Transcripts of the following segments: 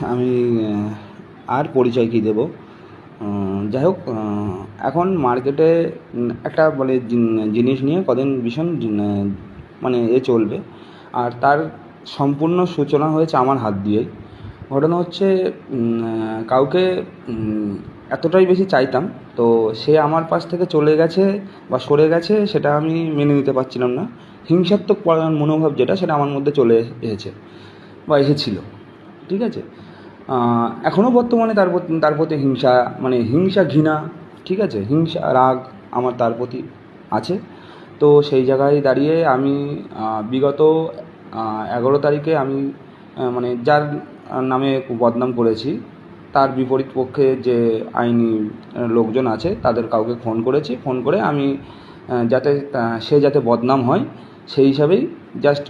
আমি আর পরিচয় কী দেবো? যাই হোক এখন মার্কেটে একটা মানে জিন- জিনিস নিয়ে কদিন ভীষণ মানে এ চলবে। আর তার সম্পূর্ণ সূচনা হয়েছে আমার হাত দিয়েই। ঘটনা হচ্ছে কাউকে এতটাই বেশি চাইতাম, তো সে আমার পাশ থেকে চলে গেছে বা সরে গেছে সেটা আমি মেনে নিতে পারছিলাম না। হিংসাত্মক মনোভাব যেটা, সেটা আমার মধ্যে চলে এসেছে বা এসেছিল। ঠিক আছে? এখনও বর্তমানে তার প্রতি তার প্রতি হিংসা মানে হিংসা ঘৃণা, ঠিক আছে? হিংসা, রাগ আমার তার প্রতি আছে। তো সেই জায়গায় দাঁড়িয়ে আমি বিগত এগারো তারিখে আমি মানে যার নামে বদনাম করেছি, তার বিপরীত পক্ষে যে আইনি লোকজন আছে, তাদের কাউকে ফোন করেছি। ফোন করে আমি যাতে সে যাতে বদনাম হয়, সেই হিসাবেই জাস্ট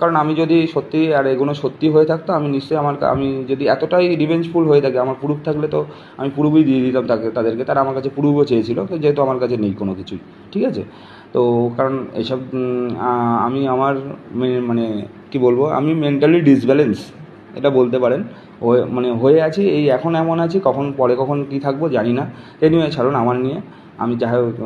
কারণ আমি যদি সত্যি আর এগুলো সত্যি হয়ে থাকতো, আমি নিশ্চয়ই আমার আমি যদি এতটাই রিভেঞ্জফুল হয়ে থাকে, আমার প্রুফ থাকলে তো আমি প্রুফই দিয়ে দিতাম তাকে, তাদেরকে, তারা আমার কাছে প্রুফও চেয়েছিল, তো যেহেতু আমার কাছে নেই কোনো কিছুই, ঠিক আছে? তো কারণ এসব আমি আমার মানে কি বলব, আমি মেন্টালি ডিসব্যালেন্স এটা বলতে পারেন। মানে হয়ে আছি, এই এখন এমন আছি, কখন পরে কখন কী থাকব জানি না। এনিওয়ে ছাড়ুন আমার নিয়ে। আমি যাই হোক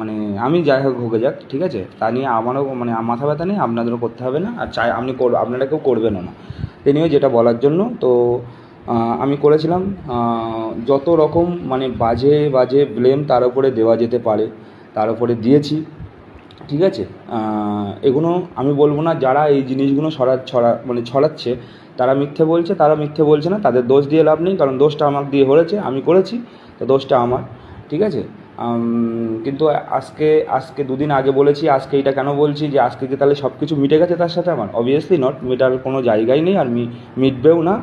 মানে আমি যাই হোক হোকে যাক, ঠিক আছে? তা নিয়ে আমারও মানে মাথা ব্যথা নেই, আপনাদেরও করতে হবে না, আর চাই আপনি কর, আপনারা কেউ করবেনও না। এনিওয়ে যেটা বলার জন্য, তো আমি করেছিলাম যত রকম মানে বাজে বাজে ব্লেম তার উপরে দেওয়া যেতে পারে, তার উপরে দিয়েছি, ঠিক আছে? এগুলো আমি বলব না, যারা এই জিনিসগুলো ছড়া ছড়া মানে ছড়াচ্ছে, তারা মিথ্যে বলছে, তারা মিথ্যে বলছে না, তাদের দোষ দিয়ে লাভ নেই, কারণ দোষটা আমার দিয়ে হয়েছে, আমি করেছি, তো দোষটা আমার, ঠিক আছে? কিন্তু আজকে আজকে দুদিন আগে বলেছি, আজকে এটা কেন বলছি যে আজকে কি তাহলে সব কিছু মিটে গেছে তার সাথে আমার? অবভিয়াসলি নট মেটার কোনো জায়গাই নেই আর মিটবেও না,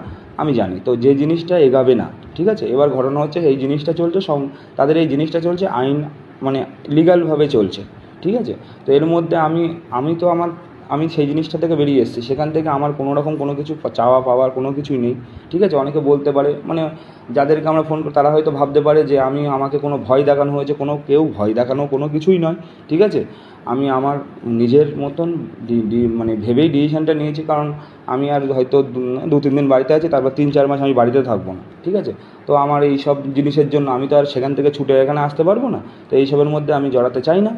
আমি জানি। তো যে জিনিসটা এগাবে না, ঠিক আছে? এবার ঘটনা হচ্ছে এই জিনিসটা চলছে সব তাদের এই জিনিসটা চলছে, আইন মানে লিগালভাবে চলছে, ঠিক আছে? তো এর মধ্যে আমি আমি তো আমার আমি সেই জিনিসটা থেকে বেরিয়ে এসেছি। সেখান থেকে আমার কোনো রকম কোনো কিছু চাওয়া পাওয়ার কোনো কিছুই নেই। ঠিক আছে? অনেকে বলতে পারে মানে যাদেরকে আমরা ফোন করি, তারা হয়তো ভাবতে পারে যে আমি, আমাকে কোনো ভয় দেখানো হয়েছে। কোনো, কেউ ভয় দেখানো কোনো কিছুই নয়। ঠিক আছে? আমি আমার নিজের মতন মানে ভেবেই ডিসিশানটা নিয়েছি। কারণ আমি আর হয়তো দু তিন দিন বাড়িতে আছি, তারপর তিন, চার মাস আমি বাড়িতে থাকব না। ঠিক আছে? তো আমার এই সব জিনিসের জন্য আমি তো আর সেখান থেকে ছুটে এখানে আসতে পারব না। তো এইসবের মধ্যে আমি জড়াতে চাই না।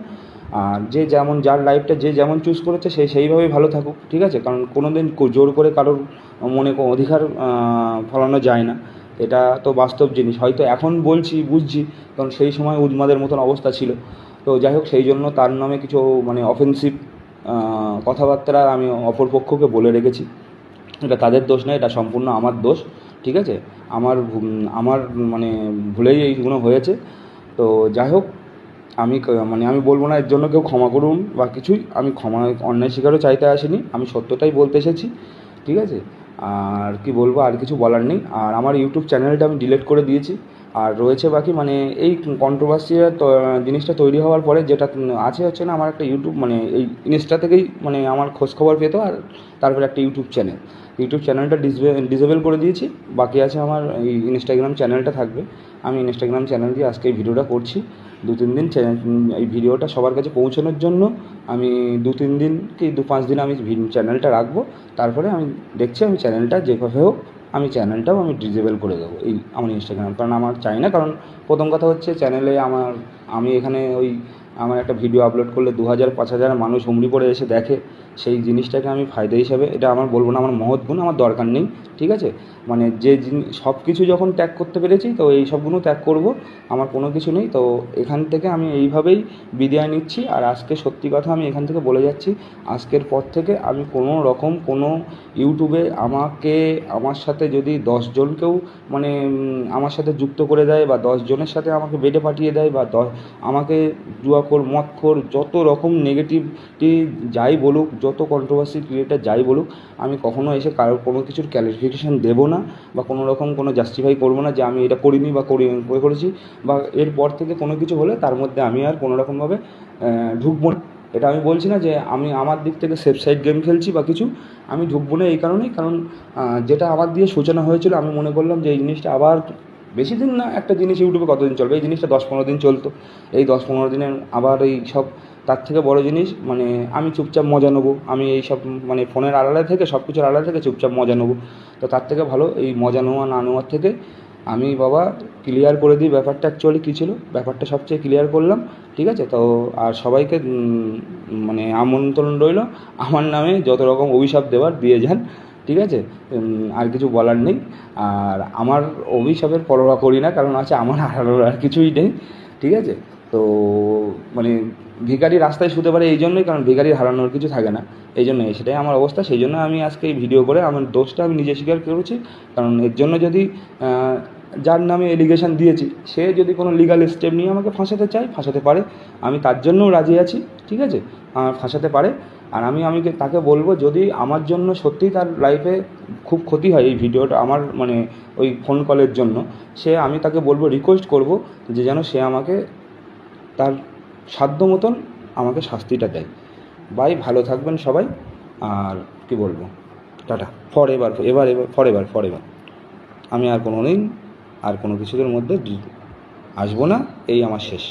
আর যে যেমন যার লাইফটা যে যেমন চুজ করেছে, সে সেইভাবেই ভালো থাকুক, ঠিক আছে? কারণ কোনো দিন জোর করে কারোর মনে কোনো অধিকার ফলানো যায় না। এটা তো বাস্তব জিনিস। হয়তো এখন বলছি, বুঝছি, কারণ সেই সময় উন্মাদের মতন অবস্থা ছিল। তো যাই হোক, সেই জন্য তার নামে কিছু মানে অফেন্সিভ কথাবার্তা আমি অপর পক্ষকে বলে রেখেছি। এটা তাদের দোষ নয় এটা সম্পূর্ণ আমার দোষ, ঠিক আছে? আমার আমার মানে ভুলেই এইগুলো হয়েছে। তো যাই হোক আমি মানে আমি বলব না, এর জন্য কেউ ক্ষমা করুন বা কিছুই। আমি ক্ষমা, অন্যায় শিকারও চাইতে আসিনি। আমি সত্যটাই বলতে এসেছি, ঠিক আছে? আর কি বলব, আর কিছু বলার নেই। আর আমার ইউটিউব চ্যানেলটা আমি ডিলিট করে দিয়েছি। আর রয়েছে বাকি মানে এই কন্ট্রোভার্সিয়াল জিনিসটা তৈরি হওয়ার পরে যেটা আছে হচ্ছে না, আমার একটা ইউটিউব মানে এই ইনস্টা থেকেই মানে আমার খোঁজখবর পেতো, আর তারপরে একটা ইউটিউব চ্যানেল ইউটিউব চ্যানেলটা ডিসেবল করে দিয়েছি, বাকি আছে আমার এই ইনস্টাগ্রাম চ্যানেলটা থাকবে। আমি ইনস্টাগ্রাম চ্যানেল দিয়ে আজকে এই ভিডিওটা করছি। দু তিন দিন এই ভিডিওটা সবার কাছে পৌঁছানোর জন্য আমি দু তিন দিন কি, দু পাঁচ দিন আমি চ্যানেলটা রাখব। তারপরে আমি দেখছি, আমি চ্যানেলটা যেভাবে হোক আমি চ্যানেলটাও আমি ডিজেবেল করে দেবো এই আমার ইনস্টাগ্রাম কারণ আমার চাই না, কারণ প্রথম কথা হচ্ছে চ্যানেলে আমার, আমি এখানে ওই, আমার একটা ভিডিও আপলোড করলে দু হাজার পাঁচ হাজার মানুষ হুমড়ি পড়ে এসে দেখে। সেই জিনিসটাকে আমি ফায়দা হিসাবে, এটা আমার বলব না, আমার মহৎ গুণ, আমার দরকার নেই, ঠিক আছে? মানে যে সব কিছু যখন ত্যাগ করতে পেরেছি, তো এই সবগুলো ত্যাগ করব, আমার কোনো কিছু নেই, তো এখান থেকে আমি এইভাবেই বিদায় নিচ্ছি, আর আজকে সত্যি কথা আমি এখান থেকে বলে যাচ্ছি, আজকের পর থেকে আমি কোনো রকম কোনো ইউটিউবে আমাকে, আমার সাথে যদি দশজনকেও মানে আমার সাথে যুক্ত করে দেয়, বা দশজনের সাথে আমাকে বেডে পাঠিয়ে দেয়, বা দশ, আমাকে জুয়াখোর মদখোর, যত রকম নেগেটিভিটি যাই বলুক যত কন্ট্রোভার্সি ক্রিয়েটার যাই বলুক, আমি কখনো এসে কারোর কোনো কিছুর ক্যালিফিকেশান দেবো না বা কোনো রকম কোনো জাস্টিফাই করব না যে আমি এটা করিনি বা করি, করে করেছি বা এরপর থেকে কোনো কিছু হলে তার মধ্যে আমি আর কোনো রকমভাবে ঢুকবো না। এটা আমি বলছি না যে আমি আমার দিক থেকে সেফ সাইড গেম খেলছি বা কিছু, আমি ঢুকবো না এই কারণেই। কারণ যেটা আমার দিয়ে সূচনা হয়েছিল, আমি মনে করলাম যে এই জিনিসটা আবার বেশি দিন না, একটা জিনিস ইউটিউবে কতদিন চলবে? এই জিনিসটা দশ পনেরো দিন চলতো। এই দশ পনেরো দিনে আবার এই সব, তার থেকে বড় জিনিস মানে আমি চুপচাপ মজা নেব। আমি এই সব মানে ফোনের আড়ালে থেকে সব কিছুর আড়ালে থেকে চুপচাপ মজা নেব। তো তার থেকে ভালো, এই মজা নেওয়া, না নেওয়ার থেকে আমি বাবা ক্লিয়ার করে দিই ব্যাপারটা অ্যাকচুয়ালি কী ছিল। ব্যাপারটা সবচেয়ে ক্লিয়ার করলাম, ঠিক আছে? তো আর সবাইকে মানে আমন্ত্রণ রইল। আমার নামে যত রকম অভিশাপ দেওয়ার, দিয়ে যান। ঠিক আছে? আর কিছু বলার নেই। আর আমার অভিশাপের পরোয়া করি না, কারণ আছে আমার হারানোর আর কিছুই নেই, ঠিক আছে? তো মানে ভিখারি রাস্তায় শুতে পারে এই জন্যই, কারণ ভিখারির হারানোর কিছু থাকে না। এই জন্য সেটাই আমার অবস্থা। সেই জন্য আমি আজকে এই ভিডিও করে আমার দোষটা আমি নিজে স্বীকার করেছি। কারণ এর জন্য যদি যার নামে এলিগেশন দিয়েছি, সে যদি কোনো লিগাল স্টেপ নিয়ে আমাকে ফাঁসাতে চায়, ফাঁসাতে পারে। আমি তার জন্যও রাজি আছি, ঠিক আছে? আমার ফাঁসাতে পারে। আর আমি আমি তাকে বলব যদি আমার জন্য সত্যিই তার লাইফে খুব ক্ষতি হয় এই ভিডিওটা, আমার মানে ওই ফোন কলের জন্য, সে, আমি তাকে বলব রিকোয়েস্ট করব যে যেন সে আমাকে তার সাধ্য মতন আমাকে শাস্তিটা দেয়। বাই ভালো থাকবেন সবাই। আর কি বলব? টাটা। ফর এবার এবার এবার ফর এবার ফর এবার আমি আর কোনো দিন আর কোনো কিছুদের মধ্যে আসব না, এই আমার শেষ।